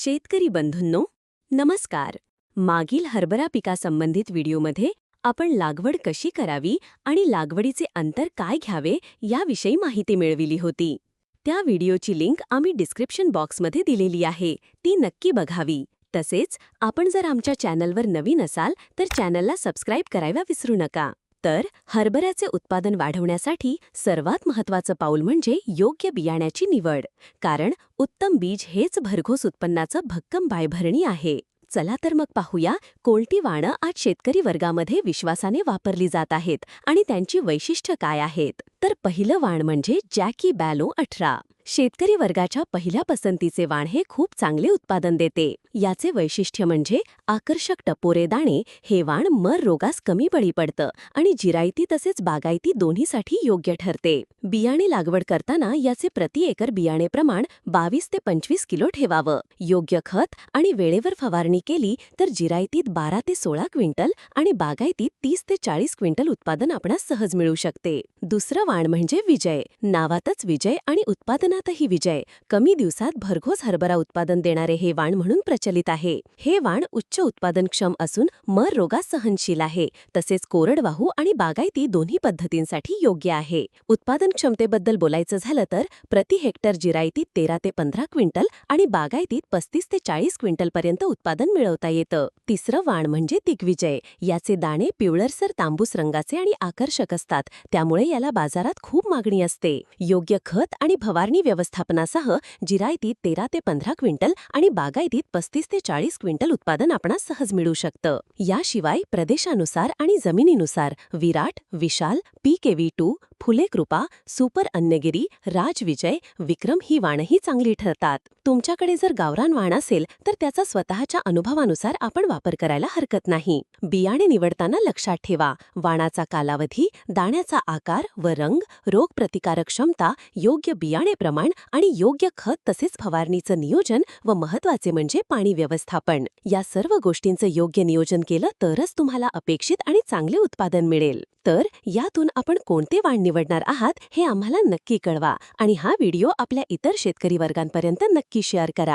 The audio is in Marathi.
शेतकरी बंधूंनो नमस्कार. मागील हरभरा पिकासंबंधित व्हिडिओमध्ये आपण लागवड कशी करावी आणि लागवडीचे अंतर काय घ्यावे याविषयी माहिती मिळविली होती. त्या व्हिडिओची लिंक आम्ही डिस्क्रिप्शन बॉक्समध्ये दिलेली आहे. ती नक्की बघावी. तसेच आपण जर आमच्या चॅनलवर नवीन असाल तर चॅनलला सबस्क्राईब करायला विसरू नका. तर हरभऱ्याचे उत्पादन वाढवण्यासाठी सर्वात महत्त्वाचं पाऊल म्हणजे योग्य बियाण्याची निवड. कारण उत्तम बीज हेच भरघोस उत्पन्नाचं भक्कम बायभरणी आहे. चला तर मग पाहूया कोणती वाणं आज शेतकरी वर्गामध्ये विश्वासाने वापरली जात आहेत आणि त्यांची वैशिष्ट्य काय आहेत. तर पहिलं वाण म्हणजे जॅकी बॅलो अठरा. शेतकरी वर्गाच्या पहिल्या पसंतीचे वाण हे खूप चांगले उत्पादन देते. याचे वैशिष्ट्य म्हणजे आकर्षक टपोरे दाणे हे वाण मर रोगास कमी बळी पडतं आणि जिरायती तसेच बागायती दोन्हीसाठी योग्य ठरते. बियाणे लागवड करताना याचे प्रति एकर बियाणे प्रमाण बावीस ते पंचवीस किलो ठेवावं. योग्य खत आणि वेळेवर फवारणी केली तर जिरायतीत बारा ते सोळा क्विंटल आणि बागायतीत तीस ते चाळीस क्विंटल उत्पादन आपणास सहज मिळू शकते. दुसरं वाण म्हणजे विजय. नावातच विजय आणि कोकणातही विजय. कमी दिवसात भरघोस हरभरा उत्पादन देणारे हे वाण म्हणून प्रचलित आहे. हे वाण उच्च उत्पादनक्षम असून मर रोगास सहनशील आहे. तसेच कोरडवाहू आणि बागायती दोन्ही पद्धतींसाठी योग्य आहे. उत्पादन क्षमतेबद्दल बोलायचं झालं तर प्रति हेक्टर जिरायतीत तेरा ते पंधरा क्विंटल आणि बागायतीत पस्तीस ते चाळीस क्विंटलपर्यंत उत्पादन मिळवता येतं. तिसरं वाण म्हणजे दिग्विजय. याचे दाणे पिवळरसर तांबूस रंगाचे आणि आकर्षक असतात. त्यामुळे याला बाजारात खूप मागणी असते. योग्य खत आणि फवारणी व्यवस्थापनासह जिरायतीत तेरा ते पंधरा क्विंटल आणि बागायतीत पस्तीस ते चाळीस क्विंटल उत्पादन आपणास सहज मिळू शकतं. याशिवाय प्रदेशानुसार आणि जमिनीनुसार Virat Vishal P K V two Phule Kripa super Annagiri राजविजय विक्रम ही वाणही चांगली ठरतात. तुमच्याकडे जर गावरान वाण असेल तर त्याचा स्वतःच्या अनुभवानुसार आपण वापर करायला हरकत नाही. बियाणे निवडताना लक्षात ठेवा. वाणाचा कालावधी दाण्याचा आकार व रंग रोगप्रतिकारक क्षमता योग्य बियाणे प्रमाण आणि योग्य खत तसेच फवारणीचं नियोजन व महत्त्वाचे म्हणजे पाणी व्यवस्थापन. या सर्व गोष्टींचं योग्य नियोजन केलं तरच तुम्हाला अपेक्षित आणि चांगले उत्पादन मिळेल. तर यातून आपण कोणते वाण निवडणार आहात हे आम्हाला नक्की कळवा आणि हा व्हिडिओ आपल्या इतर शेतकरी वर्गांपर्यंत नक्की शेअर करा.